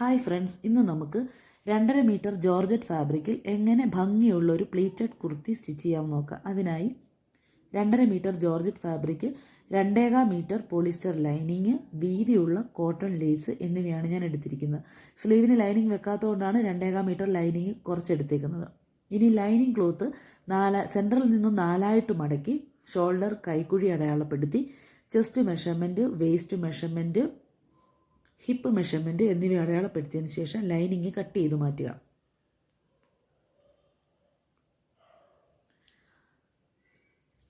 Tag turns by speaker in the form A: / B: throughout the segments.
A: Hi friends ഇന്ന് നമുക്ക് രണ്ടര മീറ്റർ ജോർജറ്റ് ഫാബ്രിക്കിൽ എങ്ങനെ ഭംഗിയുള്ള ഒരു പ്ലീറ്റഡ് കുർത്തി സ്റ്റിച്ച് ചെയ്യാൻ നോക്കാം. അതിനായി രണ്ടര മീറ്റർ ജോർജറ്റ് ഫാബ്രിക് രണ്ടേകാ മീറ്റർ പോളിസ്റ്റർ ലൈനിങ് വീതിയുള്ള കോട്ടൺ ലേസ് എന്നിവയാണ് ഞാൻ എടുത്തിരിക്കുന്നത്. സ്ലീവിന് ലൈനിങ് വെക്കാത്തതുകൊണ്ടാണ് രണ്ടേകാ മീറ്റർ ലൈനിങ് കുറച്ചെടുത്തേക്കുന്നത്. ഇനി ലൈനിങ് ക്ലോത്ത് നാല സെന്ററിൽ നിന്നും നാലായിട്ട് മടക്കി ഷോൾഡർ കൈക്കുഴി അടയാളപ്പെടുത്തി chest measurement waist measurement hip measurement എന്നിവ അടയാളപ്പെടുത്തിയതിന് ശേഷം ലൈനിങ് കട്ട് ചെയ്ത് മാറ്റുക.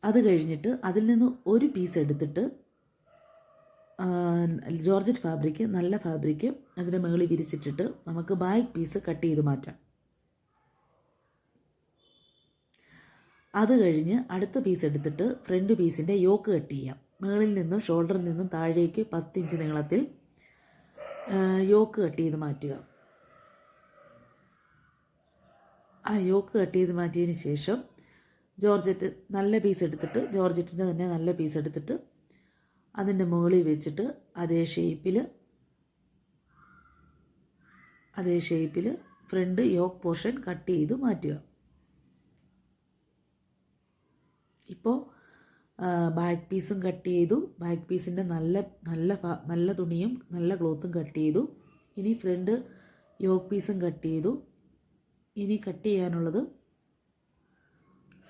A: അത് കഴിഞ്ഞിട്ട് അതിൽ നിന്ന് ഒരു പീസ് എടുത്തിട്ട് ജോർജറ്റ് ഫാബ്രിക് നല്ല ഫാബ്രിക് അതിന്റെ മുകളിൽ വിരിച്ചിട്ടിട്ട് നമുക്ക് ബാക്ക് പീസ് കട്ട് ചെയ്ത് മാറ്റാം. അത് കഴിഞ്ഞ് അടുത്ത പീസ് എടുത്തിട്ട് ഫ്രണ്ട് പീസിന്റെ യോക്ക് കട്ട് ചെയ്യാം. മുകളിൽ നിന്നും ഷോൾഡറിൽ നിന്നും താഴേക്ക് പത്തിഞ്ച് നീളത്തിൽ യോക്ക് കട്ട് ചെയ്ത് മാറ്റുക. ആ യോക്ക് കട്ട് ചെയ്ത് മാറ്റിയതിന് ശേഷം ജോർജറ്റ് നല്ല പീസ് എടുത്തിട്ട് ജോർജറ്റിന്റെ തന്നെ നല്ല പീസ് എടുത്തിട്ട് അതിന്റെ മുകളിൽ വെച്ചിട്ട് അതേ ഷേപ്പിൽ അതേ ഷേപ്പിൽ ഫ്രണ്ട് യോക്ക് പോർഷൻ കട്ട് ചെയ്ത് മാറ്റുക. ഇപ്പോൾ ബാക്ക് പീസും കട്ട് ചെയ്തു. ബാക്ക് പീസിന്റെ നല്ല നല്ല നല്ല തുണിയും നല്ല ക്ലോത്തും കട്ട് ചെയ്തു. ഇനി ഫ്രണ്ട് യോക്ക് പീസും കട്ട് ചെയ്തു. ഇനി കട്ട് ചെയ്യാനുള്ളത്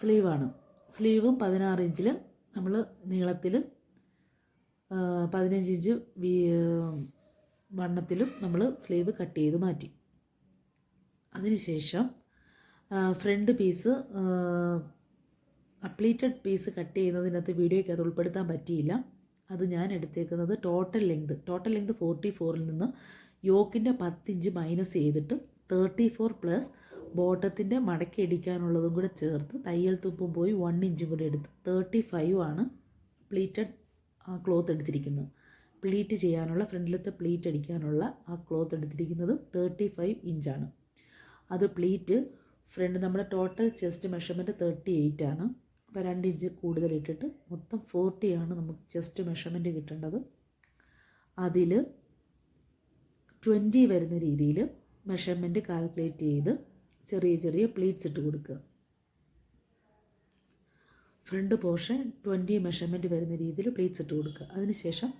A: സ്ലീവാണ് സ്ലീവും പതിനാറ് ഇഞ്ചിൽ നമ്മൾ നീളത്തിൽ പതിനഞ്ച് ഇഞ്ച് വീ വണ്ണത്തിലും നമ്മൾ സ്ലീവ് കട്ട് ചെയ്ത് മാറ്റി. അതിനുശേഷം front piece pleated piece cut ചെയ്യുന്നതിനകത്ത് വീഡിയോയ്ക്ക് അത് ഉൾപ്പെടുത്താൻ പറ്റിയില്ല. അത് ഞാൻ എടുത്തേക്കുന്നത് total length total length forty ഫോറിൽ നിന്ന് യോക്കിന്റെ പത്തിഞ്ച് മൈനസ് ചെയ്തിട്ട് തേർട്ടി ഫോർ പ്ലസ് ബോട്ടത്തിന്റെ മടക്കി അടിക്കാനുള്ളതും കൂടെ ചേർത്ത് തയ്യൽ തുമ്പും പോയി വൺ ഇഞ്ചും കൂടെ എടുത്ത് തേർട്ടി ഫൈവ് ആണ് പ്ലീറ്റഡ് ക്ലോത്ത് എടുത്തിരിക്കുന്നത്. പ്ലീറ്റ് ചെയ്യാനുള്ള ഫ്രണ്ടിലത്തെ പ്ലീറ്റ് അടിക്കാനുള്ള ആ ക്ലോത്ത് എടുത്തിരിക്കുന്നത് തേർട്ടി ഫൈവ് ഇഞ്ചാണ് അത് പ്ലീറ്റ് ഫ്രണ്ട് നമ്മുടെ total chest measurement thirty eight ആണ്. അപ്പോൾ രണ്ട് ഇഞ്ച് കൂടുതൽ ഇട്ടിട്ട് മൊത്തം ഫോർട്ടിയാണ് നമുക്ക് ചെസ്റ്റ് മെഷർമെന്റ് കിട്ടേണ്ടത്. അതിൽ ട്വന്റി വരുന്ന രീതിയിൽ മെഷർമെന്റ് കാൽക്കുലേറ്റ് ചെയ്ത് ചെറിയ ചെറിയ പ്ലീറ്റ്സ് ഇട്ട് കൊടുക്കുക. ഫ്രണ്ട് പോർഷൻ ട്വന്റി മെഷർമെന്റ് വരുന്ന രീതിയിൽ പ്ലീറ്റ്സ് ഇട്ട് കൊടുക്കുക. അതിനുശേഷം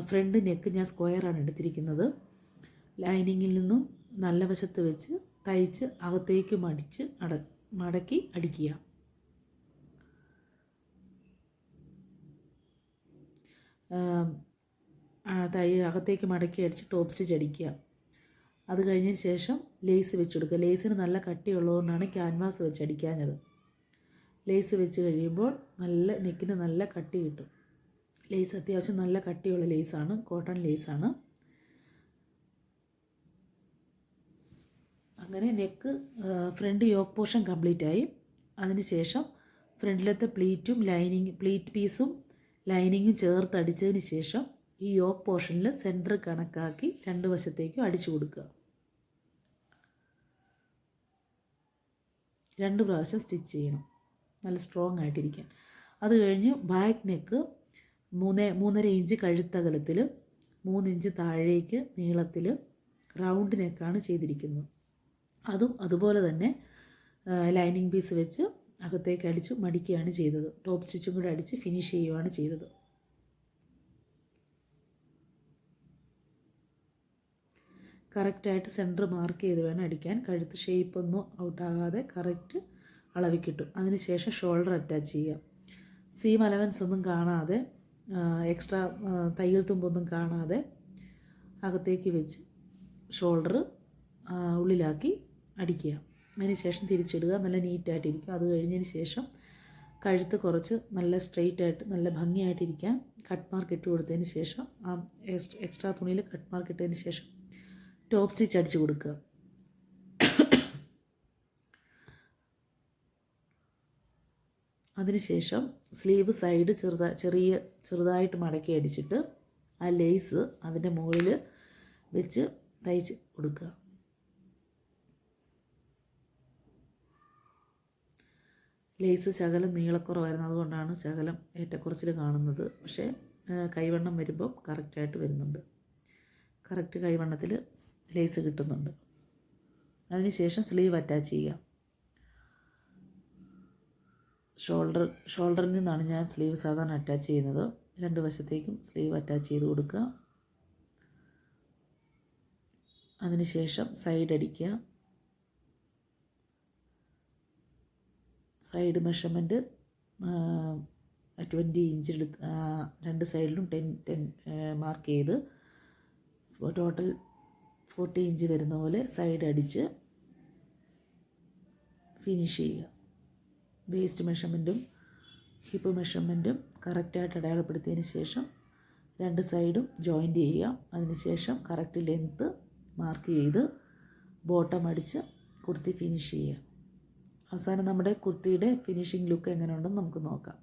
A: ഫ്രണ്ട് നെക്ക് ഞാൻ സ്ക്വയറാണ് എടുത്തിരിക്കുന്നത്. ലൈനിങ്ങിൽ നിന്നും നല്ല വശത്ത് വെച്ച് തയ്ച്ച് അകത്തേക്ക് മടിച്ച് അട മടക്കി അടിക്കുക ആം, ആ, തൈ അകത്തേക്ക് മടക്കി അടിച്ച് ടോപ്പ് സ്റ്റിച്ച് അടിക്കുക അത് കഴിഞ്ഞ ശേഷം ലേസ് വെച്ച് കൊടുക്കുക. ലേസിന് നല്ല കട്ടിയുള്ളതുകൊണ്ടാണ് ക്യാൻവാസ് വെച്ച് അടിക്കാഞ്ഞത്. ലേസ് വെച്ച് കഴിയുമ്പോൾ നല്ല നെക്കിന് നല്ല കട്ടി കിട്ടും. ലേസ് അത്യാവശ്യം നല്ല കട്ടിയുള്ള ലേസാണ്. കോട്ടൺ ലേസാണ്. അങ്ങനെ neck front yoke portion complete ആയി അതിന് ശേഷം ഫ്രണ്ടിലത്തെ പ്ലീറ്റും ലൈനിങ് പ്ലീറ്റ് പീസും ലൈനിങ്ങും ചേർത്ത് അടിച്ചതിന് ശേഷം ഈ യോക്ക് പോർഷനിൽ സെന്റർ കണക്കാക്കി രണ്ട് വശത്തേക്കും അടിച്ചു കൊടുക്കുക. രണ്ട് പ്രാവശ്യം സ്റ്റിച്ച് ചെയ്യണം. നല്ല സ്ട്രോങ് ആയിട്ടിരിക്കാൻ. അത് കഴിഞ്ഞ് ബാക്ക് നെക്ക് മൂന്ന് മൂന്നര ഇഞ്ച് കഴുത്തകലത്തിൽ മൂന്നിഞ്ച് താഴേക്ക് നീളത്തിൽ റൗണ്ട് നെക്കാണ് ചെയ്തിരിക്കുന്നത്. അതും അതുപോലെ തന്നെ ലൈനിങ് പീസ് വെച്ച് അകത്തേക്ക് അടിച്ച് മടിക്കുകയാണ് ചെയ്തത്. ടോപ്പ് സ്റ്റിച്ചും കൂടെ അടിച്ച് ഫിനിഷ് ചെയ്യുകയാണ് ചെയ്തത്. കറക്റ്റായിട്ട് സെന്റർ മാർക്ക് ചെയ്ത് വേണം അടിക്കാൻ. കഴുത്ത് ഷേപ്പൊന്നും ഔട്ടാകാതെ കറക്റ്റ് അളവിൽ കിട്ടും അതിനുശേഷം ഷോൾഡർ അറ്റാച്ച് ചെയ്യുക സീം അലവൻസ് ഒന്നും കാണാതെ എക്സ്ട്രാ തയ്യൽ തുമ്പൊന്നും കാണാതെ അകത്തേക്ക് വെച്ച് ഷോൾഡർ ഉള്ളിലാക്കി അടിക്കുക. അതിന് ശേഷം തിരിച്ചിടുക. നല്ല നീറ്റായിട്ടിരിക്കുക അത് കഴിഞ്ഞതിന് ശേഷം കഴുത്ത് കുറച്ച് നല്ല സ്ട്രെയിറ്റ് ആയിട്ട് നല്ല ഭംഗിയായിട്ടിരിക്കാൻ കട്ട് മാർക്ക് ഇട്ട് കൊടുത്തതിന് ശേഷം ആ എക്സ്ട്രാ തുണിയിൽ കട്ട് മാർക്ക് ഇട്ടതിന് ശേഷം ടോപ്പ് സ്റ്റിച്ച് അടിച്ചു കൊടുക്കുക. അതിനുശേഷം സ്ലീവ് സൈഡ് ചെറുതാ ചെറിയ ചെറുതായിട്ട് മടക്കി അടിച്ചിട്ട് ആ ലേസ് അതിന്റെ മുകളിൽ വെച്ച് തയ്ച്ച് കൊടുക്കുക. ലേസ് ശകലം നീളക്കുറവായിരുന്നു. അതുകൊണ്ടാണ് ശകലം ഏറ്റക്കുറച്ചിൽ കാണുന്നത്. പക്ഷേ കൈവണ്ണം വരുമ്പം കറക്റ്റായിട്ട് വരുന്നുണ്ട്. കറക്റ്റ് കൈവണ്ണത്തിൽ ലേസ് കിട്ടുന്നുണ്ട്. അതിനുശേഷം സ്ലീവ് അറ്റാച്ച് ചെയ്യാം. ഷോൾഡർ ഷോൾഡറിൽ നിന്നാണ് ഞാൻ സ്ലീവ് സാധാരണ അറ്റാച്ച് ചെയ്യുന്നത്. രണ്ട് വശത്തേക്കും സ്ലീവ് അറ്റാച്ച് ചെയ്ത് കൊടുക്കുക. അതിനുശേഷം സൈഡ് അടിക്കുക. സൈഡ് മെഷർമെന്റ് ട്വന്റി ഇഞ്ച് എടുത്ത് രണ്ട് സൈഡിലും ടെൻ ടെൻ മാർക്ക് ചെയ്ത് ടോട്ടൽ ഫോർട്ടി ഇഞ്ച് വരുന്ന പോലെ സൈഡ് അടിച്ച് ഫിനിഷ് ചെയ്യുക. വേസ്റ്റ് മെഷർമെന്റും ഹിപ്പ് മെഷർമെന്റും കറക്റ്റായിട്ട് അടയാളപ്പെടുത്തിയതിന് ശേഷം രണ്ട് സൈഡും ജോയിന്റ് ചെയ്യുക. അതിനുശേഷം കറക്റ്റ് ലെങ്ത്ത് മാർക്ക് ചെയ്ത് ബോട്ടം അടിച്ച് കുർത്തി ഫിനിഷ് ചെയ്യുക. അവസാനം നമ്മുടെ കുർത്തിയുടെ ഫിനിഷിംഗ് ലുക്ക് എങ്ങനെ ഉണ്ടെന്ന് നമുക്ക് നോക്കാം.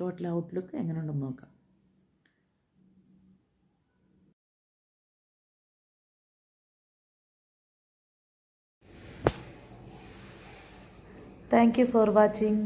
A: ടോട്ടൽ ഔട്ട് ഔട്ട്ലുക്ക് എങ്ങനെയുണ്ടെന്ന് നോക്കാം. Thank you for watching